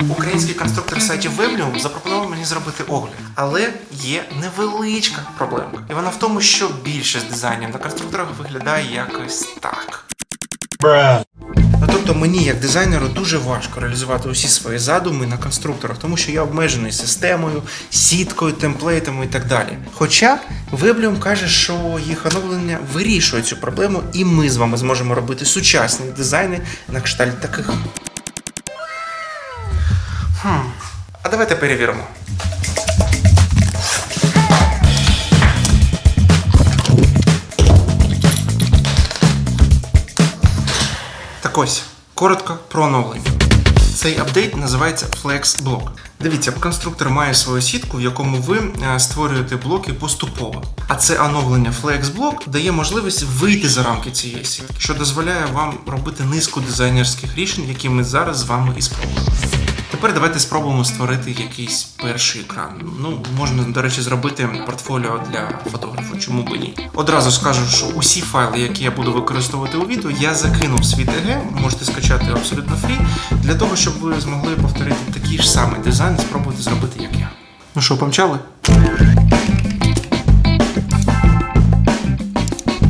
Український конструктор сайтів Weblium запропонував мені зробити огляд, але є невеличка проблемка. І вона в тому, що більшість дизайнів на конструкторах виглядає якось так. Ну, тобто мені, як дизайнеру, дуже важко реалізувати усі свої задуми на конструкторах, тому що я обмежений системою, сіткою, темплейтами і так далі. Хоча Weblium каже, що їх оновлення вирішує цю проблему, і ми з вами зможемо робити сучасні дизайни на кшталт таких. А давайте перевіримо. Так ось, коротко про оновлення. Цей апдейт називається Flex Block. Дивіться, конструктор має свою сітку, в якому ви е, створюєте блоки поступово. А це оновлення Flex Block дає можливість вийти за рамки цієї сітки, що дозволяє вам робити низку дизайнерських рішень, які ми зараз з вами і спробуємо. Тепер давайте спробуємо створити якийсь перший екран. Ну, можна, до речі, зробити портфоліо для фотографа, чому б ні. Одразу скажу, що усі файли, які я буду використовувати у відео, я закинув свій ТГ, можете скачати абсолютно фрі, для того, щоб ви змогли повторити такий ж самий дизайн спробувати зробити, як я. Ну що, помчали?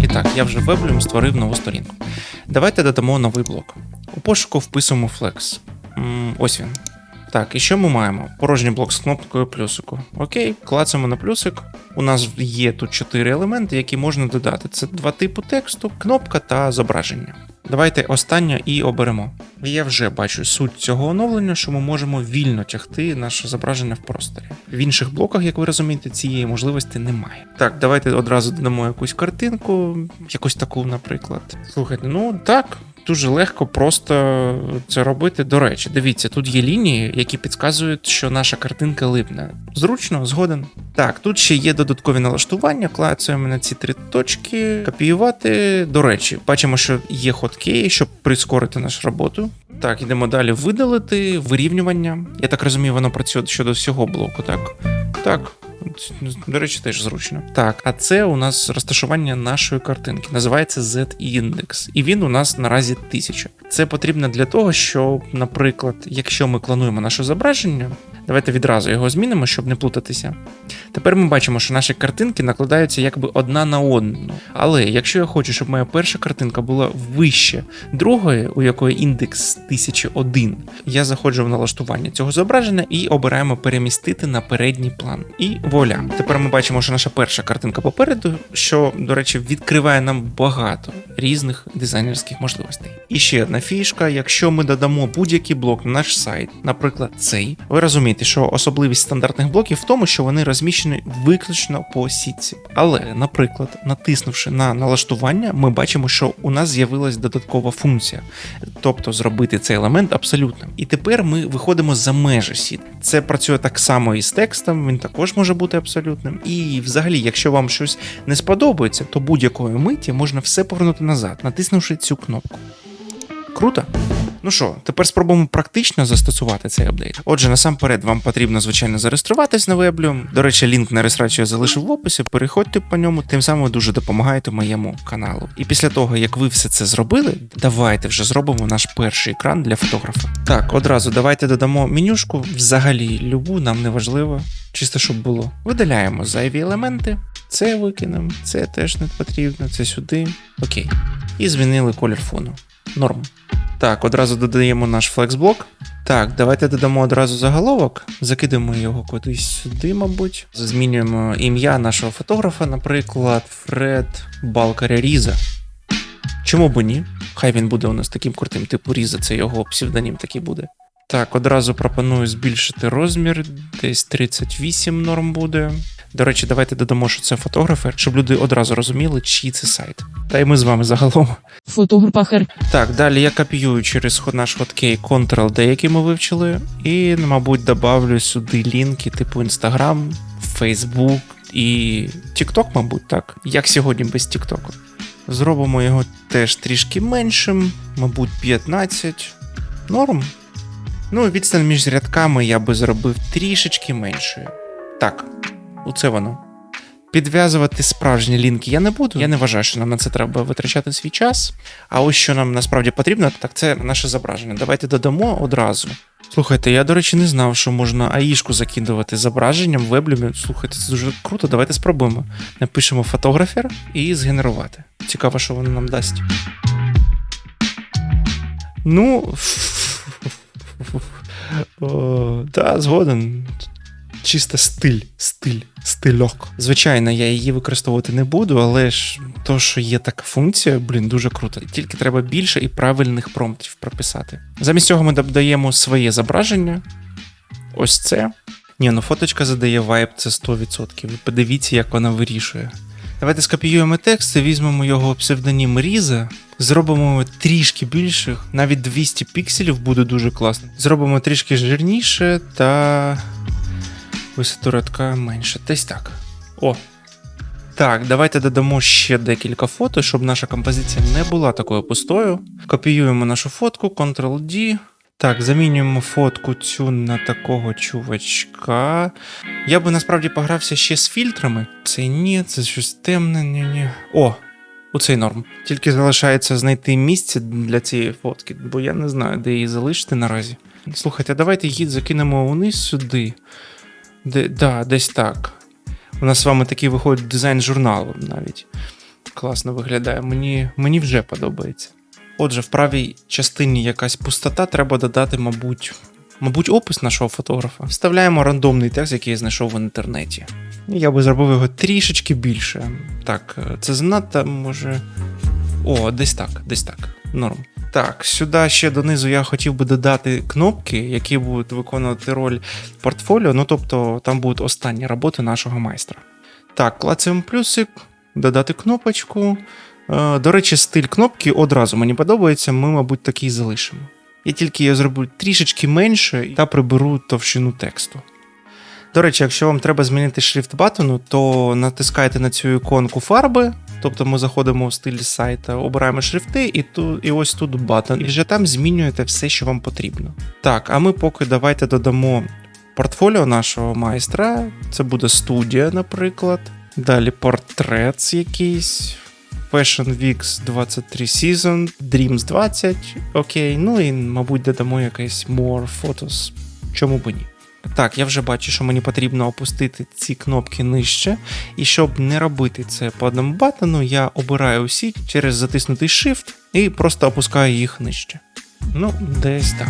І так, я вже веблем створив нову сторінку. Давайте додамо новий блок. У пошуку вписуємо Flex. Ось він. Так, і що ми маємо? Порожній блок з кнопкою плюсику. Окей, клацаємо на плюсик. У нас є тут чотири елементи, які можна додати. Це два типу тексту, кнопка та зображення. Давайте останнє і оберемо. Я вже бачу суть цього оновлення, що ми можемо вільно тягти наше зображення в просторі. В інших блоках, як ви розумієте, цієї можливості немає. Так, давайте одразу додамо якусь картинку, якусь таку, наприклад. Слухайте, ну так, дуже легко просто це робити. До речі, дивіться, тут є лінії, які підказують, що наша картинка липне. Зручно, згоден. Так, тут ще є додаткові налаштування. Клацаємо на ці три точки, копіювати. До речі, бачимо, що є хоткеї, щоб прискорити нашу роботу. Так, йдемо далі. Видалити, вирівнювання. Я так розумію, воно працює щодо всього блоку, так? Так. До речі, теж зручно. Так, а це у нас розташування нашої картинки. Називається Z-індекс. І він у нас наразі 1000. Це потрібно для того, щоб, наприклад, якщо ми клонуємо наше зображення, давайте відразу його змінимо, щоб не плутатися. Тепер ми бачимо, що наші картинки накладаються якби одна на одну. Але якщо я хочу, щоб моя перша картинка була вище другої, у якої індекс 1001, я заходжу в налаштування цього зображення і обираємо перемістити на передній план. І вуаля. Тепер ми бачимо, що наша перша картинка попереду, що, до речі, відкриває нам багато різних дизайнерських можливостей. І ще одна фішка: якщо ми додамо будь-який блок на наш сайт, наприклад, цей, ви розумієте, що особливість стандартних блоків в тому, що вони розміщені виключно по сітці. Але, наприклад, натиснувши на налаштування, ми бачимо, що у нас з'явилась додаткова функція, тобто зробити цей елемент абсолютним. І тепер ми виходимо за межі сіт. Це працює так само і з текстом, він також може бути абсолютним. І взагалі, якщо вам щось не сподобається, то будь-якої миті можна все повернути назад, натиснувши цю кнопку. Круто? Ну що, тепер спробуємо практично застосувати цей апдейт. Отже, насамперед вам потрібно, звичайно, зареєструватись на веблю. До речі, лінк на реєстрацію я залишив в описі. Переходьте по ньому, тим самим ви дуже допомагаєте моєму каналу. І після того, як ви все це зробили, давайте вже зробимо наш перший екран для фотографа. Так, одразу давайте додамо менюшку. Взагалі, любу нам не важливо, чисто щоб було. Видаляємо зайві елементи. Це викинемо, це теж не потрібно, це сюди. Окей. І змінили колір фону. Норм. Так, одразу додаємо наш флексблок. Так, давайте додамо одразу заголовок, закидемо його кудись сюди, мабуть. Змінюємо ім'я нашого фотографа, наприклад, Фред Балкаря Різа. Чому б ні? Хай він буде у нас таким крутим, типу Різа, це його псевдонім такий буде. Так, одразу пропоную збільшити розмір, десь 38 норм буде. До речі, давайте додамо, що це фотографи, щоб люди одразу розуміли, чий це сайт. Та й ми з вами загалом. Фотографахер. Так, далі я копіюю через наш хоткей Ctrl-D, який ми вивчили, і, мабуть, добавлю сюди лінки типу Instagram, Facebook і TikTok, мабуть, так. Як сьогодні без TikTok. Зробимо його теж трішки меншим, мабуть, 15. Норм. Ну, відстань між рядками я би зробив трішечки меншою. Так, оце воно. Підв'язувати справжні лінки я не буду. Я не вважаю, що нам на це треба витрачати свій час. А ось що нам насправді потрібно, так це наше зображення. Давайте додамо одразу. Слухайте, я, до речі, не знав, що можна аїшку закидувати зображенням веблюмі. Слухайте, це дуже круто. Давайте спробуємо. Напишемо фотографер і згенерувати. Цікаво, що воно нам дасть. Ну. О, да, згоден. Чисто стиль, стиль, стильок. Звичайно, я її використовувати не буду, але ж то, що є така функція, блін, дуже круто. Тільки треба більше і правильних промптів прописати. Замість цього ми додаємо своє зображення. Ось це. Ні, ну фоточка задає вайб, це 100%. Ви подивіться, як вона вирішує. Давайте скопіюємо текст і візьмемо його псевдонім Різа, зробимо трішки більших, навіть 200 пікселів буде дуже класно. Зробимо трішки жирніше та висоту рядка менше. Десь так. О. Так, давайте додамо ще декілька фото, щоб наша композиція не була такою пустою. Копіюємо нашу фотку, Ctrl-D. Так, замінюємо фотку цю на такого чувачка. Я би насправді погрався ще з фільтрами. Це ні, це щось темне, ні, ні. О, оцей норм. Тільки залишається знайти місце для цієї фотки, бо я не знаю, де її залишити наразі. Слухайте, давайте її закинемо униз сюди. Де, да, десь так. У нас з вами такий виходить дизайн журналу навіть. Класно виглядає. Мені, мені вже подобається. Отже, в правій частині якась пустота, треба додати, мабуть, мабуть, опис нашого фотографа. Вставляємо рандомний текст, який я знайшов в інтернеті. Я би зробив його трішечки більше. Так, це занадто може. О, десь так, десь так. Норм. Так, сюди ще донизу я хотів би додати кнопки, які будуть виконувати роль портфоліо. Ну тобто там будуть останні роботи нашого майстра. Так, клацаємо плюсик, додати кнопочку. Е, До речі, стиль кнопки одразу мені подобається, ми, мабуть, такий залишимо. Я тільки її зроблю трішечки менше та приберу товщину тексту. До речі, якщо вам треба змінити шрифт батону, то натискайте на цю іконку фарби. Тобто ми заходимо в стиль сайта, обираємо шрифти, і ту, і ось тут батон. І вже там змінюєте все, що вам потрібно. Так, а ми поки давайте додамо портфоліо нашого майстра. Це буде студія, наприклад. Далі портрет якийсь. Fashion Weeks 23 Season, Dreams 20. Окей, ну і, мабуть, додамо якесь More Photos. Чому б ні? Так, я вже бачу, що мені потрібно опустити ці кнопки нижче. І щоб не робити це по одному батону, я обираю усі через затиснутий Shift і просто опускаю їх нижче. Ну, десь так.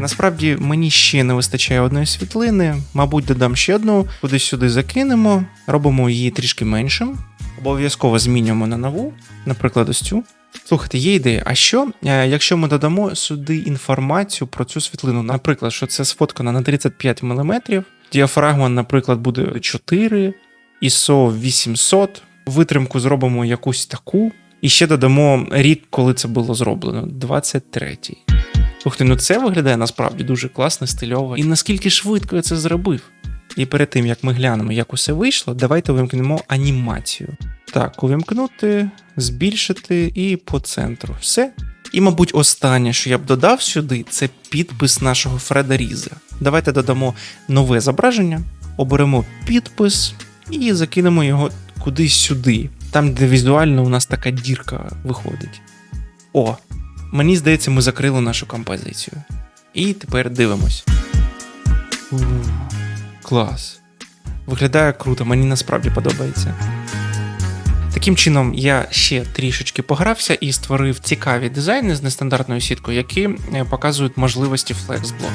Насправді мені ще не вистачає одної світлини, мабуть, додам ще одну, кудись сюди закинемо, робимо її трішки меншим. Обов'язково змінюємо на нову, наприклад, ось цю. Слухайте, є ідея. А що, е, якщо ми додамо сюди інформацію про цю світлину? Наприклад, що це сфоткано на 35 мм, діафрагма, наприклад, буде 4, ISO 800, витримку зробимо якусь таку, і ще додамо рік, коли це було зроблено 23-й. Слухайте, ну це виглядає насправді дуже класно, стильово. І наскільки швидко я це зробив. І перед тим як ми глянемо, як усе вийшло, давайте увімкнемо анімацію. Так, увімкнути, збільшити і по центру. Все. І, мабуть, останнє, що я б додав сюди, це підпис нашого Фреда Різа. Давайте додамо нове зображення, оберемо підпис і закинемо його кудись сюди, там, де візуально у нас така дірка виходить. О, мені здається, ми закрили нашу композицію. І тепер дивимось. Клас. Виглядає круто, мені насправді подобається. Таким чином, я ще трішечки погрався і створив цікаві дизайни з нестандартною сіткою, які е, показують можливості флексблоку.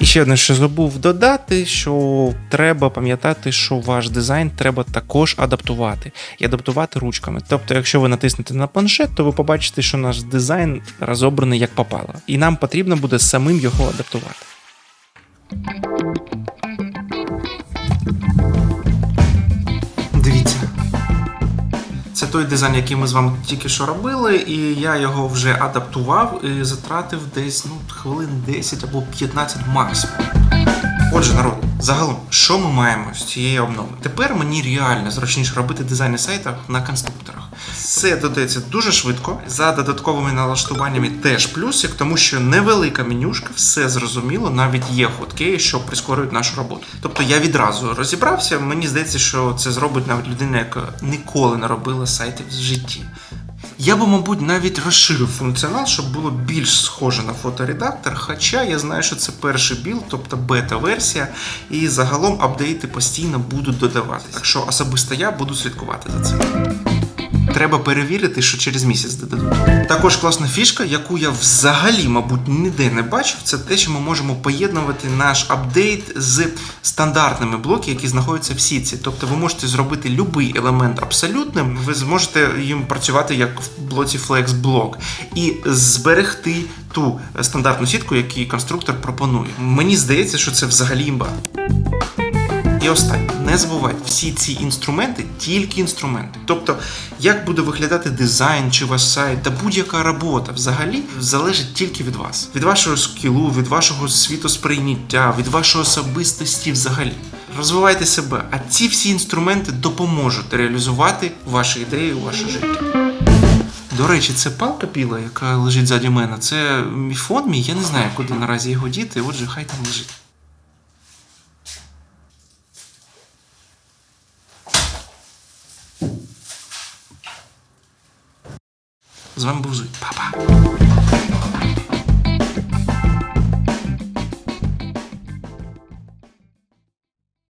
І ще одне, що забув додати, що треба пам'ятати, що ваш дизайн треба також адаптувати і адаптувати ручками. Тобто, якщо ви натиснете на планшет, то ви побачите, що наш дизайн розобраний як попало, і нам потрібно буде самим його адаптувати. Той дизайн, який ми з вами тільки що робили, і я його вже адаптував і затратив десь ну, хвилин 10 або 15 максимум. Отже, народ, загалом, що ми маємо з цієї обнови? Тепер мені реально зручніше робити дизайн на сайтах на конструкторах. Це додається дуже швидко. За додатковими налаштуваннями теж плюсик, тому що невелика менюшка, все зрозуміло, навіть є хоткеї, що прискорюють нашу роботу. Тобто я відразу розібрався. Мені здається, що це зробить навіть людина, яка ніколи не робила сайтів в житті. Я би, мабуть, навіть розширив функціонал, щоб було більш схоже на фоторедактор. Хоча я знаю, що це перший білд, тобто бета-версія, і загалом апдейти постійно будуть додаватися. Так що особисто я буду слідкувати за цим. Треба перевірити, що через місяць додадуть. Також класна фішка, яку я взагалі, мабуть, ніде не бачив, це те, що ми можемо поєднувати наш апдейт з стандартними блоки, які знаходяться в сітці. Тобто ви можете зробити будь-який елемент абсолютним, ви зможете їм працювати як в блоці Flex блок і зберегти ту стандартну сітку, яку конструктор пропонує. Мені здається, що це взагалі імба. І останнє, не забувайте, всі ці інструменти тільки інструменти. Тобто, як буде виглядати дизайн чи ваш сайт, та будь-яка робота взагалі залежить тільки від вас, від вашого скілу, від вашого світосприйняття, від вашої особистості взагалі. Розвивайте себе, а ці всі інструменти допоможуть реалізувати ваші ідеї у ваше життя. До речі, це палка біла, яка лежить ззаді мене. Це міфон мій, я не знаю, куди наразі його діти, отже, хай там лежить. З вами був Зуй. Па-па.